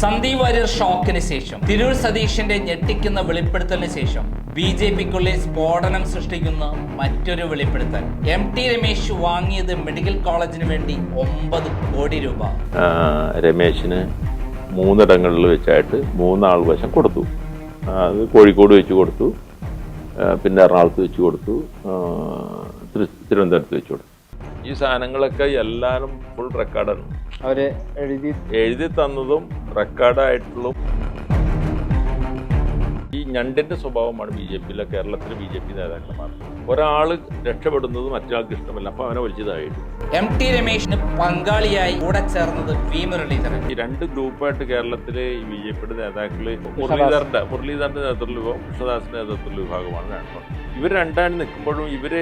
സന്ദീപ് വാര്യർ ഷോക്കിന് ശേഷം തിരൂർ സതീഷിന്റെ ഞെട്ടിക്കുന്ന വെളിപ്പെടുത്തലിന് ശേഷം ബി ജെ പിക്കുള്ളിൽ സ്ഫോടനം സൃഷ്ടിക്കുന്ന മറ്റൊരു വെളിപ്പെടുത്തൽ. എം ടി രമേശ് വാങ്ങിയത് മെഡിക്കൽ കോളേജിന് വേണ്ടി ഒമ്പത് കോടി രൂപ. രമേശിന് മൂന്നിടങ്ങളിൽ വെച്ചായിട്ട് മൂന്നാൾ വശം കൊടുത്തു. അത് കോഴിക്കോട് വെച്ച് കൊടുത്തു. പിന്നെ എറണാകുളത്ത് വെച്ച് കൊടുത്തു. തിരുവനന്തപുരത്ത് വെച്ച് കൊടുത്തു. ഈ സാധനങ്ങളൊക്കെ എല്ലാവരും ഫുൾ റെക്കോർഡാണ് അവർ എഴുതി എഴുതി തന്നതും റെക്കോർഡായിട്ടുള്ള ഈ ഞണ്ടിന്റെ സ്വഭാവമാണ് ബി ജെ പിയിലെ കേരളത്തിലെ ബി ജെ പി നേതാക്കന്മാർ ഒരാൾ രക്ഷപ്പെടുന്നത് മറ്റൊരാൾക്ക് ഇഷ്ടമല്ല അപ്പൊ അവനെ വലിച്ചതായിട്ട്. എം ടി രമേശിന് പങ്കാളിയായി കൂടെ ചേർന്നത് വി മുരളീധരൻ. ഈ രണ്ട് ഗ്രൂപ്പായിട്ട് കേരളത്തിലെ ഈ ബി ജെ പിയുടെ നേതാക്കൾ മുരളീധരന്റെ മുരളീധരന്റെ നേതൃത്വ വിഭാഗം കൃഷ്ണദാസിന്റെ നേതൃത്വത്തിലുള്ള വിഭാഗമാണ് ഇവർ രണ്ടാണ് നിൽക്കുമ്പോഴും ഇവർ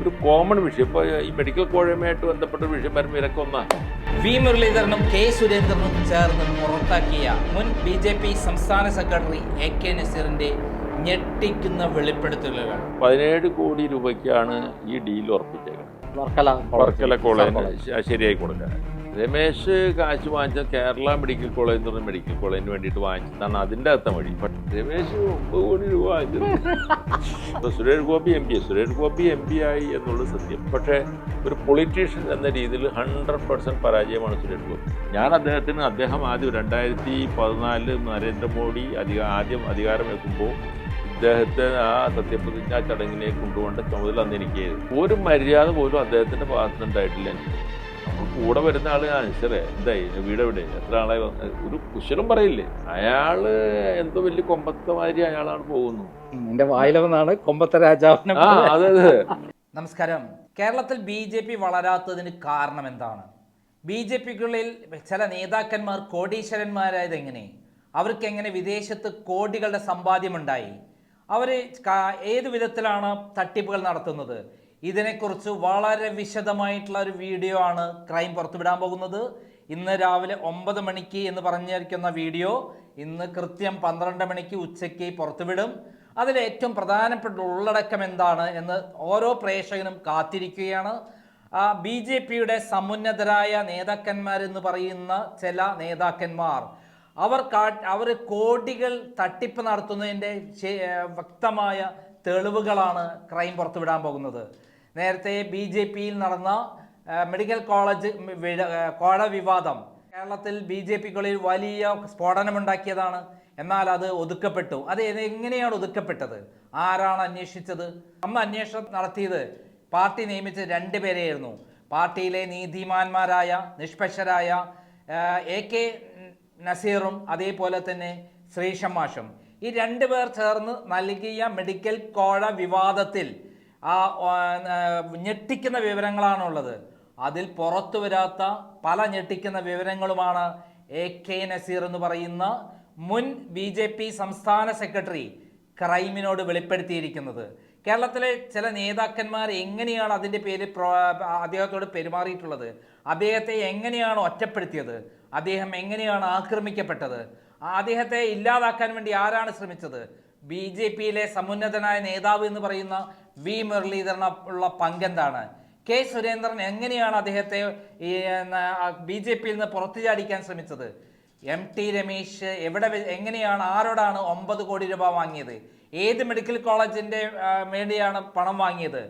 ഒരു കോമൺ വിഷയം. ഇപ്പൊ ഈ മെഡിക്കൽ കോഴയുമായിട്ട് ബന്ധപ്പെട്ട വിഷയം വരുമ്പോൾ ഇതൊക്കെ ഒന്നാണ് വി മുരളീധരനും കെ സുരേന്ദ്രനും ചേർന്ന് പുറത്താക്കിയ മുൻ ബി ജെ പി സംസ്ഥാന സെക്രട്ടറി എ കെ നസീറിന്റെ ഞെട്ടിക്കുന്ന വെളിപ്പെടുത്തലുകൾ പതിനേഴ് കോടി രൂപയ്ക്കാണ് ഈ ഡീൽ ഉറപ്പിച്ചേക്കുന്നത്. വർക്കല കോളേജ് ശരിയായി കൊടുക്കാൻ രമേശ് കാശ് വാങ്ങിച്ച കേരള മെഡിക്കൽ കോളേജ് എന്ന് പറഞ്ഞ മെഡിക്കൽ കോളേജിന് വേണ്ടിയിട്ട് വാങ്ങിച്ചതാണ് അതിന്റെ അർത്ഥം വഴി. പക്ഷേ രമേശ് ഒമ്പത് കോടി രൂപ വാങ്ങിച്ചത്. Suresh Gopi M P Suresh Gopi M P ആയി എന്നുള്ളത് സത്യം. പക്ഷേ ഒരു പൊളിറ്റീഷ്യൻ എന്ന രീതിയിൽ ഹൺഡ്രഡ് പെർസെന്റ് പരാജയമാണ് സുരേഷ് ഗോപി. ഞാൻ അദ്ദേഹത്തിന് അദ്ദേഹം ആദ്യം രണ്ടായിരത്തി പതിനാലിൽ നരേന്ദ്രമോദി അധിക ആദ്യം അധികാരമേൽക്കുമ്പോൾ അദ്ദേഹത്തെ ആ സത്യപ്രതിജ്ഞാ ചടങ്ങിനെ കൊണ്ടുപോകേണ്ട ചുമതല അന്ന് എനിക്ക് ഒരു മര്യാദ പോലും അദ്ദേഹത്തിന്റെ ഭാഗത്തുനിന്നുണ്ടായിട്ടില്ല എനിക്ക്. കൂടെ വരുന്ന ആൾ അനുസരേ എന്തായി വീട് എവിടെ? എത്ര ആളെ വന്ന് ഒരു കുശലം പറയില്ലേ? അയാൾ എന്തോ വലിയ കൊമ്പത്തെ മാതിരി അയാളാണ് പോകുന്നു. എന്റെ വായിലെന്നാണ് കൊമ്പത്തെ രാജാവിനെ ആ അതെ അതെ. നമസ്കാരം. കേരളത്തിൽ ബി ജെ പി വളരാത്തതിന് കാരണം എന്താണ്? ബി ജെ പിക്കുള്ളിൽ ചില നേതാക്കന്മാർ കോടീശ്വരന്മാരായത് എങ്ങനെ? അവർക്ക് എങ്ങനെ വിദേശത്ത് കോടികളുടെ സമ്പാദ്യമുണ്ടായി? അവർ ഏത് വിധത്തിലാണ് തട്ടിപ്പുകൾ നടത്തുന്നത്? ഇതിനെക്കുറിച്ച് വളരെ വിശദമായിട്ടുള്ള ഒരു വീഡിയോ ആണ് ക്രൈം പുറത്തുവിടാൻ പോകുന്നത്. ഇന്ന് രാവിലെ ഒമ്പത് മണിക്ക് എന്ന് പറഞ്ഞിരിക്കുന്ന വീഡിയോ ഇന്ന് കൃത്യം പന്ത്രണ്ട് മണിക്ക് ഉച്ചയ്ക്ക് പുറത്തുവിടും. അതിൽ ഏറ്റവും പ്രധാനപ്പെട്ട ഉള്ളടക്കം എന്താണ് എന്ന് ഓരോ പ്രേക്ഷകനും കാത്തിരിക്കുകയാണ്. ബി ജെ പിയുടെ സമുന്നതരായ നേതാക്കന്മാരെന്ന് പറയുന്ന ചില നേതാക്കന്മാർ അവർ കാ അവർ കോടികൾ തട്ടിപ്പ് നടത്തുന്നതിന്റെ വ്യക്തമായ തെളിവുകളാണ് ക്രൈം പുറത്തുവിടാൻ പോകുന്നത്. നേരത്തെ ബി ജെ പിയിൽ നടന്ന മെഡിക്കൽ കോളേജ് കോഴ വിവാദം. കേരളത്തിൽ ബി ജെ പികളിൽ വലിയ സ്ഫോടനമുണ്ടാക്കിയതാണ്. എന്നാൽ അത് ഒതുക്കപ്പെട്ടു. അത് എങ്ങനെയാണ് ഒതുക്കപ്പെട്ടത്? ആരാണ് അന്വേഷിച്ചത്? അമ്മ അന്വേഷണം നടത്തിയത് പാർട്ടി നിയമിച്ച രണ്ട് പേരെയായിരുന്നു. പാർട്ടിയിലെ നീതിമാന്മാരായ നിഷ്പക്ഷരായ എ കെ നസീറും അതേപോലെ തന്നെ ശ്രീഷമാഷും ഈ രണ്ടു പേർ ചേർന്ന് നൽകിയ മെഡിക്കൽ കോഴ വിവാദത്തിൽ ആ ഞെട്ടിക്കുന്ന വിവരങ്ങളാണുള്ളത്. അതിൽ പുറത്തു വരാത്ത പല ഞെട്ടിക്കുന്ന വിവരങ്ങളുമാണ് എ കെ നസീർ എന്ന് പറയുന്ന മുൻ ബി ജെ പി സംസ്ഥാന സെക്രട്ടറി ക്രൈമിനോട് വെളിപ്പെടുത്തിയിരിക്കുന്നത്. കേരളത്തിലെ ചില നേതാക്കന്മാർ എങ്ങനെയാണ് അതിന്റെ പ്രോ അദ്ദേഹത്തോട് പെരുമാറിയിട്ടുള്ളത്? അദ്ദേഹത്തെ എങ്ങനെയാണ് ഒറ്റപ്പെടുത്തിയത്? അദ്ദേഹം എങ്ങനെയാണ് ആക്രമിക്കപ്പെട്ടത്? അദ്ദേഹത്തെ ഇല്ലാതാക്കാൻ വേണ്ടി ആരാണ് ശ്രമിച്ചത്? ബി ജെ പിയിലെ സമുന്നതനായ നേതാവ് എന്ന് പറയുന്ന വി മുരളീധരൻ ഉള്ള പങ്കെന്താണ് കെ സുരേന്ദ്രൻ എങ്ങനെയാണ് അദ്ദേഹത്തെ ഈ ബി ജെ പിയിൽ നിന്ന് പുറത്തു ചാടിക്കാൻ ശ്രമിച്ചത്? എം ടി രമേശ് എവിടെ എങ്ങനെയാണ് ആരോടാണ് ഒമ്പത് കോടി രൂപ വാങ്ങിയത്? ഏത് മെഡിക്കൽ കോളേജിന്റെ ആ, വേണ്ടിയാണ് പണം വാങ്ങിയത്?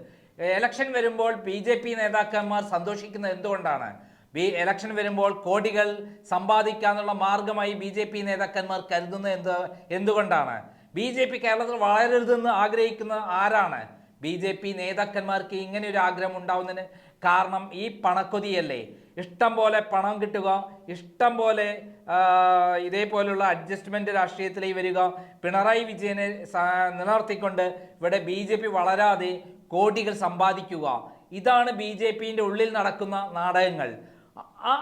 എലക്ഷൻ വരുമ്പോൾ ബി ജെ പി നേതാക്കന്മാർ സന്തോഷിക്കുന്നത് എന്തുകൊണ്ടാണ്? ബി എലക്ഷൻ വരുമ്പോൾ കോടികൾ സമ്പാദിക്കാനുള്ള മാർഗമായി ബി ജെ പി നേതാക്കന്മാർ കരുതുന്നത് എന്ത് എന്തുകൊണ്ടാണ്? ബി ജെ പി കേരളത്തിൽ വളരരുതെന്ന് ആഗ്രഹിക്കുന്ന ആരാണ്? ബി ജെ പി നേതാക്കന്മാർക്ക് ഇങ്ങനെ ഒരു ആഗ്രഹം ഉണ്ടാവുന്നതിന് കാരണം ഈ പണക്കൊതിയല്ലേ? ഇഷ്ടം പോലെ പണം കിട്ടുക ഇഷ്ടം പോലെ ഇതേപോലുള്ള അഡ്ജസ്റ്റ്മെന്റ് രാഷ്ട്രീയത്തിലേക്ക് വരിക പിണറായി വിജയനെ നിലനിർത്തിക്കൊണ്ട് ഇവിടെ ബി ജെ പി വളരാതെ കോടികൾ സമ്പാദിക്കുക. ഇതാണ് ബി ജെ പിന്റെ ഉള്ളിൽ നടക്കുന്ന നാടകങ്ങൾ.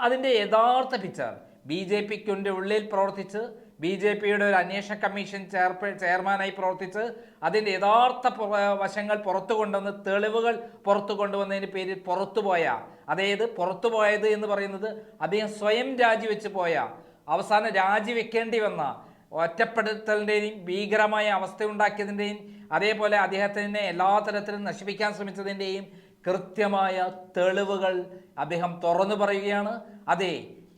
അതിന്റെ യഥാർത്ഥ പിക്ചർ ബി ജെ പിക്കുന്റെ ഉള്ളിൽ പ്രവർത്തിച്ച് ബി ജെ പിയുടെ ഒരു അന്വേഷണ കമ്മീഷൻ ചെയർപേ ചെയർമാനായി പ്രവർത്തിച്ച് അതിന്റെ യഥാർത്ഥ വശങ്ങൾ പുറത്തു കൊണ്ടുവന്ന് തെളിവുകൾ പുറത്തു കൊണ്ടുവന്നതിന് പേരിൽ പുറത്തുപോയ അതായത് പുറത്തുപോയത് എന്ന് പറയുന്നത് അദ്ദേഹം സ്വയം രാജിവെച്ച് പോയ അവസാനം രാജിവെക്കേണ്ടി വന്ന ഒറ്റപ്പെടുത്തലിന്റെയും ഭീകരമായ അവസ്ഥയുണ്ടാക്കിയതിന്റെയും അതേപോലെ അദ്ദേഹത്തിനെ എല്ലാ തരത്തിലും നശിപ്പിക്കാൻ ശ്രമിച്ചതിന്റെയും കൃത്യമായ തെളിവുകൾ അദ്ദേഹം തുറന്നു പറയുകയാണ്. അതെ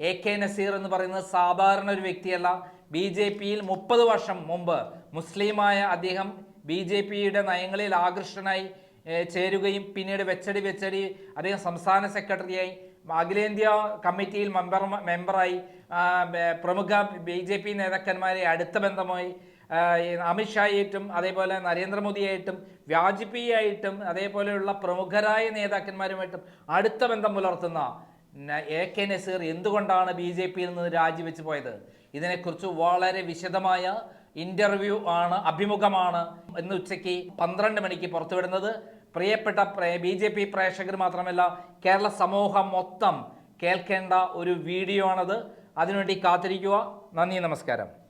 എ കെ നസീർ എന്ന് പറയുന്നത് സാധാരണ ഒരു വ്യക്തിയല്ല. ബി ജെ പിയിൽ മുപ്പത് വർഷം മുമ്പ് മുസ്ലിമായ അദ്ദേഹം ബി ജെ പിയുടെ നയങ്ങളിൽ ആകൃഷ്ടനായി ചേരുകയും പിന്നീട് വെച്ചടി വെച്ചടി അദ്ദേഹം സംസ്ഥാന സെക്രട്ടറിയായി അഖിലേന്ത്യാ കമ്മിറ്റിയിൽ മെമ്പർ മെമ്പറായി പ്രമുഖ ബി ജെ പി നേതാക്കന്മാരെ അടുത്ത ബന്ധമായി അമിത്ഷായിട്ടും അതേപോലെ നരേന്ദ്രമോദിയായിട്ടും വാജ്പേയിയായിട്ടും അതേപോലെയുള്ള പ്രമുഖരായ നേതാക്കന്മാരുമായിട്ടും അടുത്ത ബന്ധം പുലർത്തുന്ന എ കെ നസീർ എന്തുകൊണ്ടാണ് ബി ജെ പിയിൽ നിന്ന് രാജിവെച്ച് പോയത്? ഇതിനെക്കുറിച്ച് വളരെ വിശദമായ ഇന്റർവ്യൂ ആണ് അഭിമുഖമാണ് ഇന്ന് ഉച്ചയ്ക്ക് പന്ത്രണ്ട് മണിക്ക് പുറത്തുവിടുന്നത്. പ്രിയപ്പെട്ട ബി ജെ പി പ്രേക്ഷകർ മാത്രമല്ല കേരള സമൂഹം മൊത്തം കേൾക്കേണ്ട ഒരു വീഡിയോ ആണത്. അതിനുവേണ്ടി കാത്തിരിക്കുക. നന്ദി നമസ്കാരം.